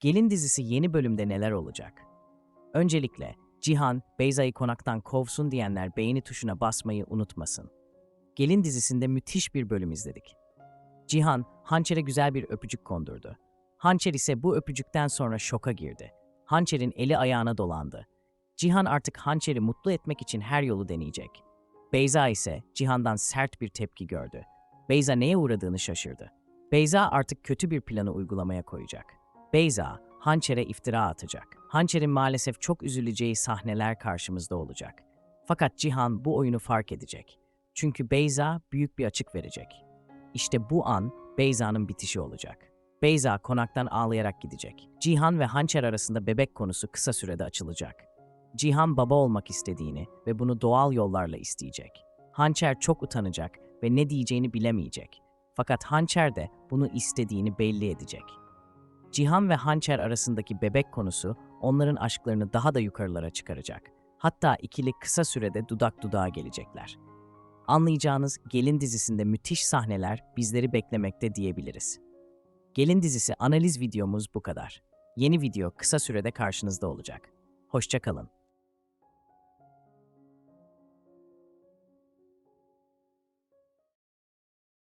Gelin dizisi yeni bölümde neler olacak? Öncelikle Cihan, Beyza'yı konaktan kovsun diyenler beğeni tuşuna basmayı unutmasın. Gelin dizisinde müthiş bir bölüm izledik. Cihan, Hançer'e güzel bir öpücük kondurdu. Hançer ise bu öpücükten sonra şoka girdi. Hançer'in eli ayağına dolandı. Cihan artık Hançer'i mutlu etmek için her yolu deneyecek. Beyza ise Cihan'dan sert bir tepki gördü. Beyza neye uğradığını şaşırdı. Beyza artık kötü bir planı uygulamaya koyacak. Beyza, Hançer'e iftira atacak. Hançer'in maalesef çok üzüleceği sahneler karşımızda olacak. Fakat Cihan bu oyunu fark edecek. Çünkü Beyza büyük bir açık verecek. İşte bu an Beyza'nın bitişi olacak. Beyza konaktan ağlayarak gidecek. Cihan ve Hançer arasında bebek konusu kısa sürede açılacak. Cihan baba olmak istediğini ve bunu doğal yollarla isteyecek. Hançer çok utanacak ve ne diyeceğini bilemeyecek. Fakat Hançer de bunu istediğini belli edecek. Cihan ve Hançer arasındaki bebek konusu onların aşklarını daha da yukarılara çıkaracak. Hatta ikili kısa sürede dudak dudağa gelecekler. Anlayacağınız Gelin dizisinde müthiş sahneler bizleri beklemekte diyebiliriz. Gelin dizisi analiz videomuz bu kadar. Yeni video kısa sürede karşınızda olacak. Hoşçakalın.